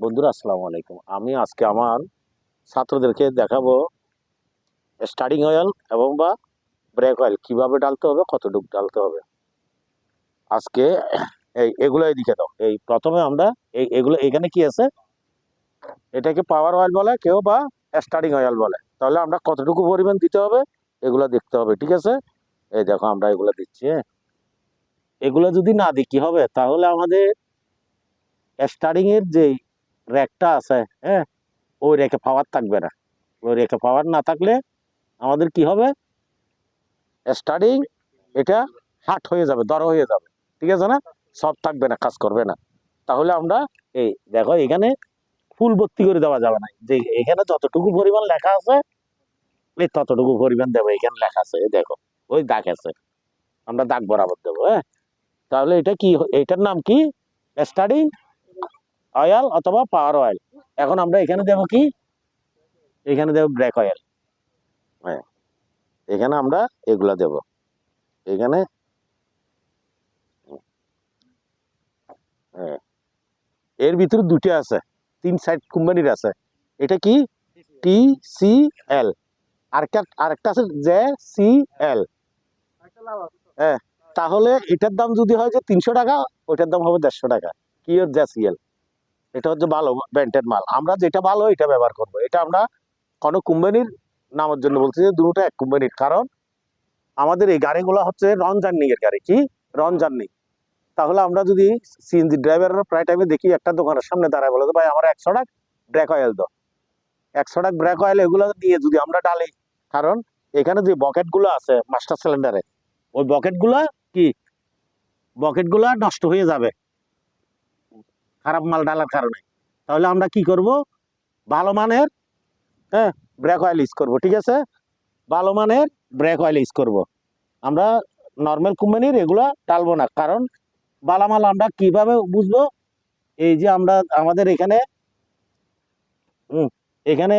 বন্ধুরা, আসসালামু আলাইকুম। আমি আজকে আমার ছাত্রদেরকে দেখাবো স্টার্টিং অয়েল এবং বা ব্রেক অয়েল কীভাবে ডালতে হবে, কতটুকু ডালতে হবে। আজকে এই এগুলো এদিকে দাও এই প্রথমে আমরা এই এগুলো এখানে কি আছে? এটাকে পাওয়ার অয়েল বলে, কেউ বা স্টার্টিং অয়েল বলে। তাহলে আমরা কতটুকু পরিমাণ দিতে হবে, এগুলো দেখতে হবে, ঠিক আছে? এই দেখো, আমরা এগুলো দিচ্ছি হ্যাঁ। এগুলো যদি না দিই, কী হবে? তাহলে আমাদের স্টার্টিং এর যে র্যাকটা আছে হ্যাঁ? ওই রেখে পাওয়ার থাকবে না। ওই রেখে পাওয়ার না থাকলে আমাদের কি হবে? স্টার্টিং এটা হাট হয়ে যাবে, দর হয়ে যাবে। ঠিক আছে না? সব থাকবে না, কাজ করবে না। তাহলে আমরা এই দেখো এখানে ফুল ভর্তি করে দেওয়া যাবে না। যে এখানে যতটুকু পরিমাণ লেখা আছে, এই ততটুকু পরিমাণ দেবো, এখানে লেখা আছে দেখো, ওই দাগ আছে। আমরা দাগ বরাবর দেবো হ্যাঁ? তাহলে এটা কি, এটার নাম কি? স্টার্টিং অয়েল অথবা পাওয়ার অয়েল এখন আমরা এখানে দেবো কি? এখানে দেবো ব্র্যাক অয়েল হ্যাঁ। এখানে আমরা এগুলা দেব। এখানে হ্যাঁ। এর ভিতরে দুটো আছে। তিন সাইড কোম্পানির আছে। এটা কি? টি সি এল আরেকটা আরেকটা আছে জে সি এল হ্যাঁ। তাহলে এটার দাম যদি হয় যে তিনশো টাকা, ওইটার দাম হবে দেড়শো টাকা। কি ওর জে সি এল এটা হচ্ছে ভালো, ব্র্যান্ডেড মাল। আমরা যেটা ভালো এটা ব্যবহার করব। এটা আমরা কোনো কোম্পানির নামের জন্য বলছি যে দুটো এক কোম্পানির। কারণ আমাদের এই গাড়িগুলো হচ্ছে রন জার্নিং এর গাড়ি। কি? রন জার্নি। তাহলে আমরা যদি সিএনজি ড্রাইভাররা প্রায় টাইমে দেখি একটা দোকানের সামনে দাঁড়ায় বলে ভাই, আমার একশো টাকা ব্রেক অয়েল দাও। একশো টাকা ব্রেক অয়েল এগুলো দিয়ে যদি আমরা ডালি, কারণ এখানে যে বকেটগুলো আছে মাস্টার সিলিন্ডারে ওই বকেটগুলো কি? বকেটগুলো নষ্ট হয়ে যাবে। খারাপ মাল ডালার কারণে। তাহলে আমরা কি করব? ভালো মানের হ্যাঁ ব্রেক অয়েল ইউজ করব, ঠিক আছে? ভালো মানের ব্রেক অয়েল ইউজ করব। আমরা নর্মাল কোম্পানির এগুলা টালবো না। কারণ বালা মাল আমরা কীভাবে বুঝব? এই যে আমরা, আমাদের এখানে, হুম, এখানে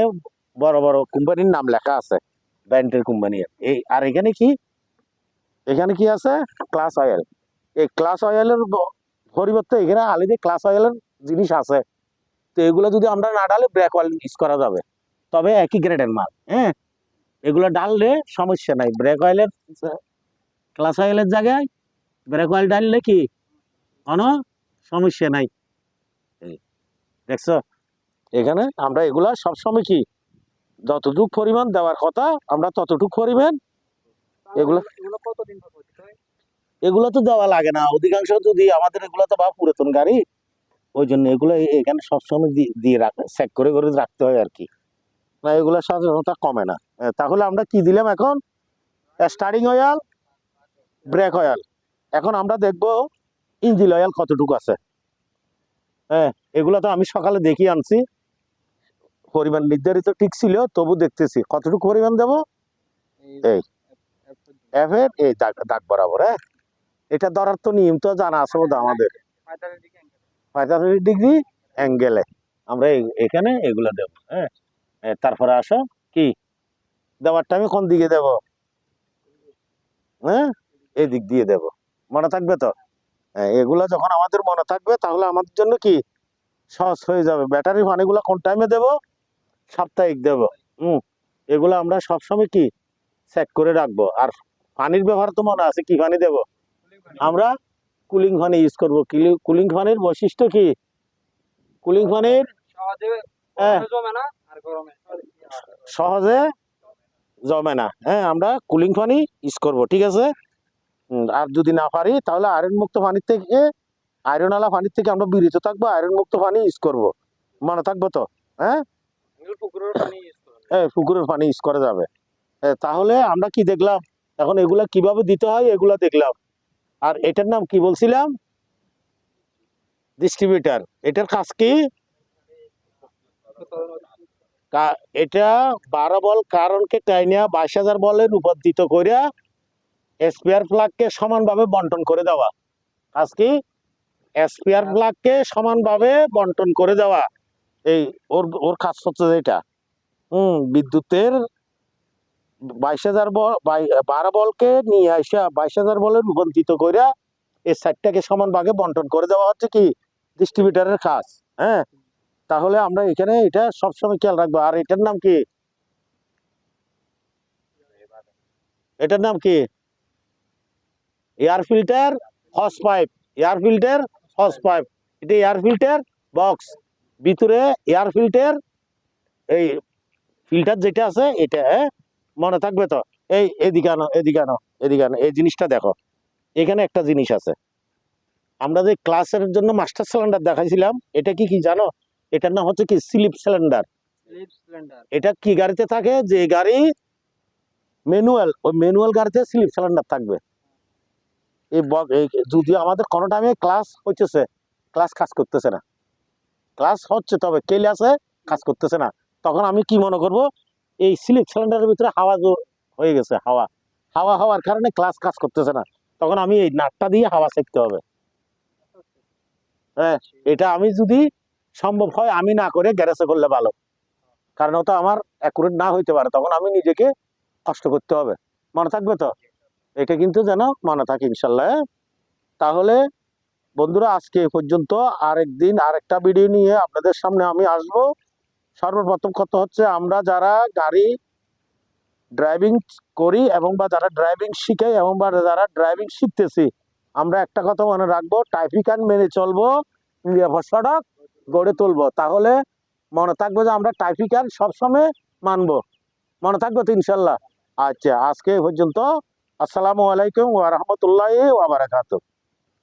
বড় বড় কোম্পানির নাম লেখা আছে ব্র্যান্ডের কোম্পানির এই, আর এখানে কি? এখানে কি আছে? ক্লাস অয়েল এই ক্লাস অয়েলের পরিবর্তে এখানে আলাদা ক্লাস অয়েলের জিনিস আছে। তো এগুলো যদি আমরা না ডালে ব্রেক অয়েল ইউজ করা যাবে। তবে একই গ্রেডের মাল হ্যাঁ? এগুলো ডাললে সমস্যা নাই। ব্রেক অয়েলের ক্লাস অয়েলের জায়গায় ব্রেক অয়েল ডাললে কি? কোনো সমস্যা নাই। দেখছ? এখানে আমরা এগুলা সবসময় কি? যতটুক পরিমাণ দেওয়ার কথা, আমরা ততটুকু পরিমাণ এগুলো এগুলো কতদিন এগুলো তো দেওয়া লাগে না। অধিকাংশ যদি আমাদের এগুলো তো বা পুরাতন গাড়ি ওই জন্য এগুলো এখানে সবসময় দিয়ে রাখে চেক করে করে রাখতে হয় আর কি। না এগুলো সচেতনতা কমে না। তাহলে আমরা কি দিলাম এখন? স্টারিং অয়েল ব্রেক অয়েল এখন আমরা দেখব ইঞ্জিন অয়েল কতটুকু আছে। হ্যাঁ এগুলো তো আমি সকালে দেখি আনছি। পরিমাণ নির্ধারিত ঠিক ছিল তবু দেখতেছি। কতটুকু পরিমাণ দেবো? এই। এফের এই দাগ দাগ বরাবর হ্যাঁ? এটা ধরার তো নিয়ম তো জানা আছে আমাদের। পঁয়তাল্লিশ ডিগ্রি অ্যাঙ্গেলে আমরা এখানে এগুলো দেবো হ্যাঁ? তারপরে আসো, কি? দেওয়ার টাইমে কোন দিকে দেব? হ্যাঁ? এই দিক দিয়ে দেব। মনে থাকবে তো? এগুলো যখন আমাদের মনে থাকবে, তাহলে আমাদের জন্য কি? সহজ হয়ে যাবে। ব্যাটারি পানিগুলো কোন টাইমে দেব? সাপ্তাহিক দেব। হুম। এগুলো আমরা সবসময় কি? চেক করে রাখব। আর পানির ব্যবহার তো মনে আছে, কি পানি দেব? আমরা কুলিং ফানি ইউজ করব। কুলিং ফানির বৈশিষ্ট্য কি? কুলিং ফানির সহজে হ্যাঁ। জমে না হ্যাঁ আমরা কুলিং পানি ইউজ করব ঠিক আছে? আর যদি না পারি তাহলে আয়রন মুক্ত পানির থেকে আয়রনওয়ালা পানির থেকে আমরা বিরত থাকব আয়রন মুক্ত পানি ইউজ করব। মনে থাকব তো? হ্যাঁ? এগুলো পুকুরের পানি ইউজ করা যাবে। এ, তাহলে আমরা কি দেখলাম? এখন এগুলা কীভাবে দিতে হয় এগুলা দেখলাম। আর এটার নাম কি বলছিলাম? ডিস্ট্রিবিউটার এটার কাজ কি? এটা বারো বল কারণকে টাইনিয়া বাইশ হাজার বলের রূপান্তরিত করিয়া স্পেয়ার প্লাগকে সমানভাবে বন্টন করে দেওয়া। কাজ কি? স্পেয়ার প্লাগকে সমানভাবে বন্টন করে দেওয়া। এই ওর ওর কাজ হচ্ছে এটা হুম, বিদ্যুতের বাইশ হাজার বল বারো বলকে নিয়ে আসা বাইশ হাজার বলে রূপান্তরিত করে এই সাইডটাকে সমান ভাগে বন্টন করে দেওয়া হচ্ছে কি ডিস্ট্রিবিউটারের কাজ হ্যাঁ? তাহলে আমরা এখানে এটা সবসময় খেয়াল রাখব। আর এটার নাম কি? এটার নাম কি? Air filter hose pipe air filter hose pipe এটা এয়ার ফিল্টার বক্স। ভিতরে এয়ার ফিল্টার এই ফিল্টার যেটা আছে, এটা হ্যাঁ? মনে থাকবে তো? এই এদিকে আনো এদিকে আনো এদিকে আনো। এই জিনিসটা দেখো এখানে একটা জিনিস আছে। আমরা যে ক্লাসের জন্য মাস্টার সিলিন্ডার দেখাইছিলাম এটা কি কি জানো? এটার নাম হচ্ছে কি স্লিপ সিলিন্ডার। এটা কি গাড়িতে থাকে? যে গাড়ি ম্যানুয়াল ওই ম্যানুয়াল গাড়িতে স্লিপ সিলিন্ডার থাকবে। এই যদিও আমাদের কোনো টাইমে ক্লাস হচ্ছে ক্লাস কাজ করতেছে না। ক্লাস হচ্ছে তবে কেলে আছে কাজ করতেছে না। তখন আমি কি মনে করব? এই স্লিপ সিলিন্ডারের ভিতরে হাওয়া হয়ে গেছে হাওয়া। হাওয়া হওয়ার কারণে ক্লাস কাজ করতেছে না। তখন আমি এই নাটটা দিয়ে হাওয়া সেঁকতে হবে। হ্যাঁ, এটা আমি যদি সম্ভব হয় আমি না করে গ্যারেজে করলে ভালো। কারণ ওটা আমার অ্যাকুরেট না হইতে পারে তখন আমি নিজেকে কষ্ট করতে হবে। মনে থাকবে তো? এটা কিন্তু যেন মনে থাকে ইনশাল্লাহ হ্যাঁ? তাহলে বন্ধুরা আজকে পর্যন্ত আরেকদিন আরেকটা ভিডিও নিয়ে আপনাদের সামনে আমি আসব। সর্বপ্রথম কথা হচ্ছে আমরা যারা গাড়ি ড্রাইভিং করি এবং বা যারা ড্রাইভিং শিখাই এবং বা যারা ড্রাইভিং শিখতেছি, আমরা একটা কথা মনে রাখব ট্রাফিক আইন মেনে চলবো, নিরাপদ সড়ক গড়ে তুলবো। তাহলে মনে থাকব যে আমরা ট্রাফিক আইন সবসময় মানবো। মনে থাকব তো ইনশাল্লাহ। আচ্ছা আজকে পর্যন্ত। আসসালামু আলাইকুম ওয়া রাহমাতুল্লাহি ওয়া বারাকাতুহু।